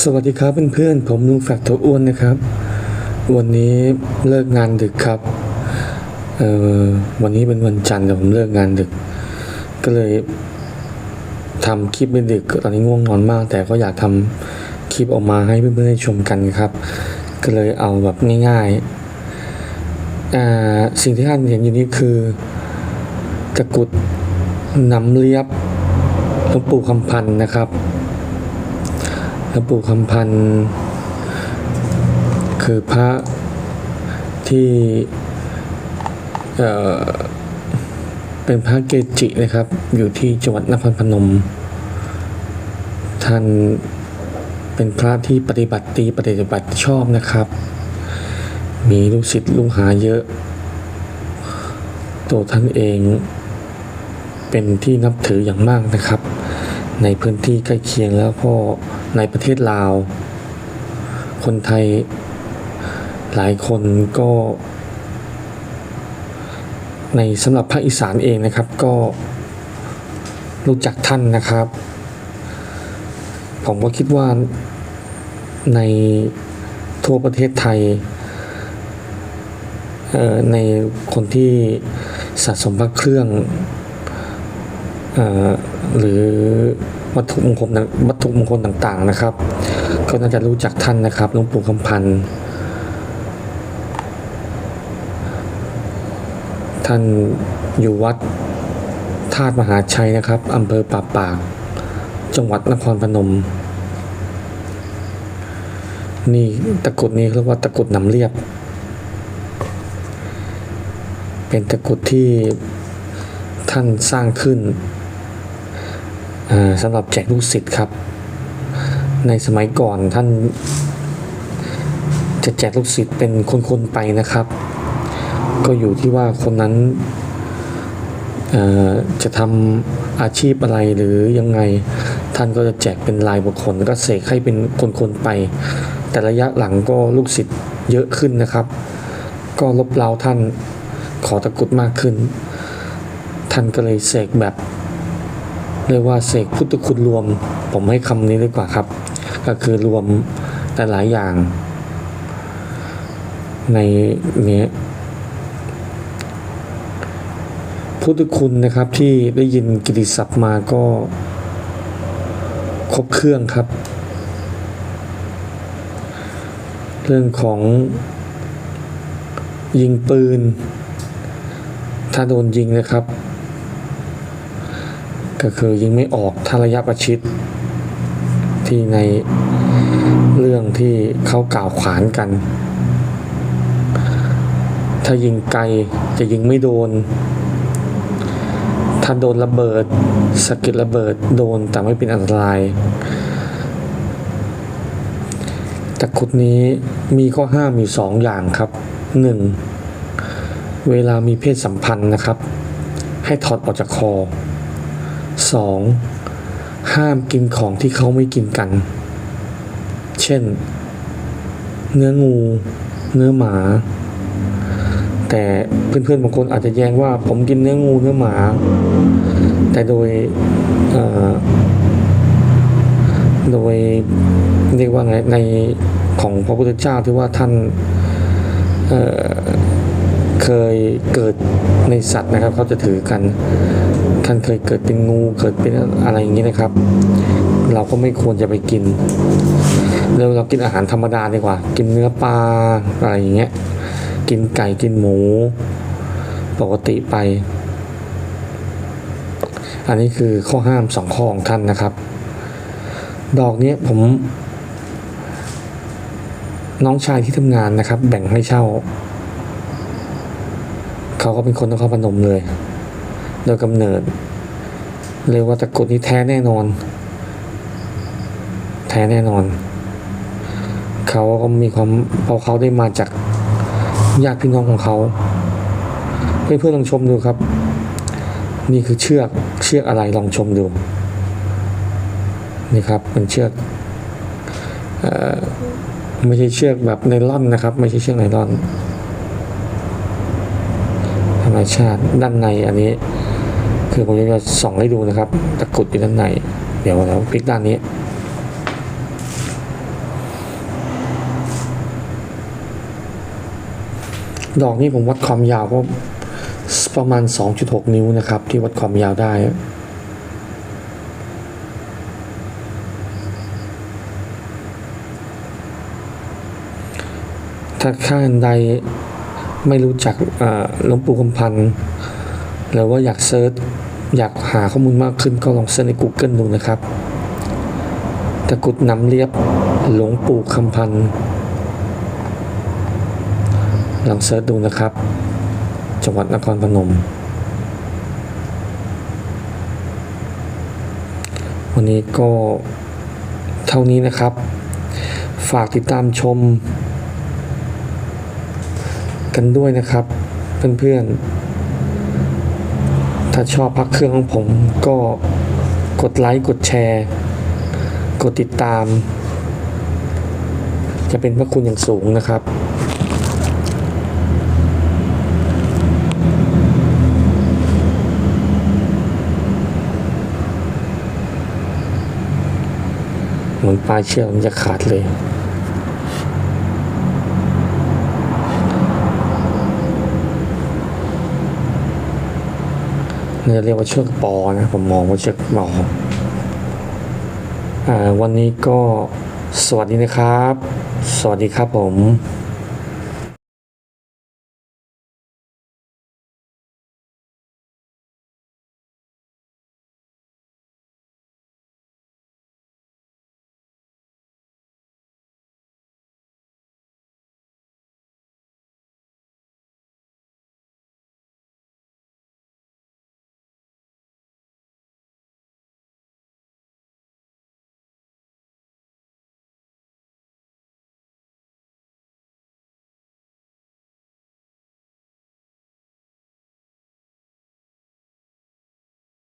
สวัสดีครับเพื่อนๆผมลุงแฟกตัวอ้วนนะครับ วันนี้เลิกงานดึกครับเอ่อวันนี้เป็นวันจันทร์แต่ผมเลิกงานดึก ก็เลยทำคลิปไม่ดึกตอนนี้ง่วงนอนมาก แต่ก็อยากทำคลิปออกมาให้เพื่อนๆได้ชมกันครับ ก็เลยเอาแบบง่ายๆสิ่งที่ท่านเห็นอยู่นี้คือตะกุดน้ำเลียบหลวงปู่คำพันธ์นะครับ หลวงปู่คำพันธ์คือพระที่เป็นพระเกจินะครับ อยู่ที่จังหวัดนครพนม ท่านเป็นพระที่ปฏิบัติดีปฏิบัติชอบนะครับ มีลูกศิษย์ลูกหาเยอะ ตัวท่านเองเป็นที่นับถืออย่างมากนะครับ ในพื้นที่ใกล้เคียงแล้วก็ในประเทศลาว คนไทยหลายคนก็ ในสำหรับภาคอีสานเองนะครับก็รู้จักท่านนะครับ ผมก็คิดว่าในทั่วประเทศไทยในคนที่สะสมพระเครื่อง หรือวัตถุมงคลต่างวัตถุมงคลต่างๆนะครับ ก็น่าจะรู้จักท่านนะครับหลวงปู่คำพันธ์ท่านอยู่วัดธาตุมหาชัยนะครับอำเภอป่าปาก จังหวัดนครพนม นี่ตะกุดนี้เรียกว่าตะกุดนำเรียบ เป็นตะกุดที่ท่านสร้างขึ้น สำหรับแจกลูกศิษย์ครับ ในสมัยก่อนท่าน จะแจกลูกศิษย์เป็นคนๆไปนะครับ ก็อยู่ที่ว่าคนนั้นจะทำอาชีพอะไรหรือยังไงท่านก็จะแจกเป็นรายบุคคลก็เสกให้เป็นคนๆไป แต่ระยะหลังก็ลูกศิษย์เยอะขึ้นนะครับ ก็ลบเล้าท่านขอตะกรุดมากขึ้น ท่านก็เลยเสกแบบ เรียกว่าเสกพุทธคุณรวม ผมให้คำนี้ดีกว่าครับ ก็คือรวมแต่หลายอย่าง ในเนี้ยพุทธคุณนะครับที่ได้ยินกิติศัพท์มาก็ครบเครื่องครับ เรื่องของยิงปืน ถ้าโดนยิงนะครับ ก็คือยิงไม่ออกถ้าระยะประชิด ที่ในเรื่องที่เขากล่าวขานกัน ถ้ายิงไกลจะยิงไม่โดน ถ้าโดนระเบิดสะก็ดระเบิดโดนแต่ไม่เป็นอันตรายตะกุดนี้มีข้อห้ามอยู่สองอย่างครับหนึ่งเวลามีเพศสัมพันธ์นะครับ ให้ถอดออกจากคอ สองห้ามกินของที่เขาไม่กินกัน เช่น เนื้องู เนื้อหมา แต่เพื่อนๆบางคนอาจจะแย้งว่าผมกินเนื้องูเนื้อหมา แต่โดยโดยเรียกว่าไงในของพระพุทธเจ้าที่ว่าท่าน เคยเกิดในสัตว์นะครับเขาจะถือกันท่านเคยเกิดเป็นงูเกิดเป็นอะไรอย่างนี้นะครับ เราก็ไม่ควรจะไปกินเราเรากินอาหารธรรมดาดีกว่า กินเนื้อปลาอะไรอย่างเงี้ยกินไก่กินหมู ปกติไป อันนี้คือข้อห้ามสองข้อของท่านนะครับ ดอกนี้ผม น้องชายที่ทำงานนะครับ แบ่งให้เช่า เขาก็เป็นคนนครพนมเลย โดยกำเนิดเรียกว่าตะกุดนี้แท้แน่นอน แท้แน่นอน เขาก็มีความเพราะเขาได้มาจากญาติพี่น้องของเขาเพื่อนเพื่อนๆลองชมดูครับ นี่คือเชือกเชือกอะไรลองชมดูนี่ครับเป็นเชือกเอ่อไม่ใช่เชือกแบบไนล่อนนะครับ ไม่ใช่เชือกไนล่อนายชาติด้านในอันนี้ คือผมจะส่องให้ดูนะครับ ตะกุดอยู่ด้านใน เดี๋ยวเราพลิกด้านนี้ดอกนี้ผมวัดความยาวก็ประมาณ 2.6 นิ้วนะครับ ที่วัดความยาวได้ ถ้าข้างใด ไม่รู้จักหลวงปู่คำพันธ์หรือว่าอยากเซิร์ชอยากหาข้อมูลมากขึ้นก็ลองเซิร์ชใน Google ดูนะครับตะกุดน้ำเลียบหลวงปู่คำพันธ์ลองเซิร์ชดูนะครับ จังหวัดนครพนม วันนี้ก็เท่านี้นะครับ ฝากติดตามชม กันด้วยนะครับเพื่อนๆ ถ้าชอบพักเครื่องของผมก็กดไลค์กดแชร์ กดติดตาม จะเป็นพระคุณอย่างสูงนะครับเหมือนปลายเชือกมันจะขาดเลย เนี่ยเรียกว่าเชือกปอนะผมมองว่าเชือกปออ่าวันนี้ก็สวัสดีนะครับ สวัสดีครับผม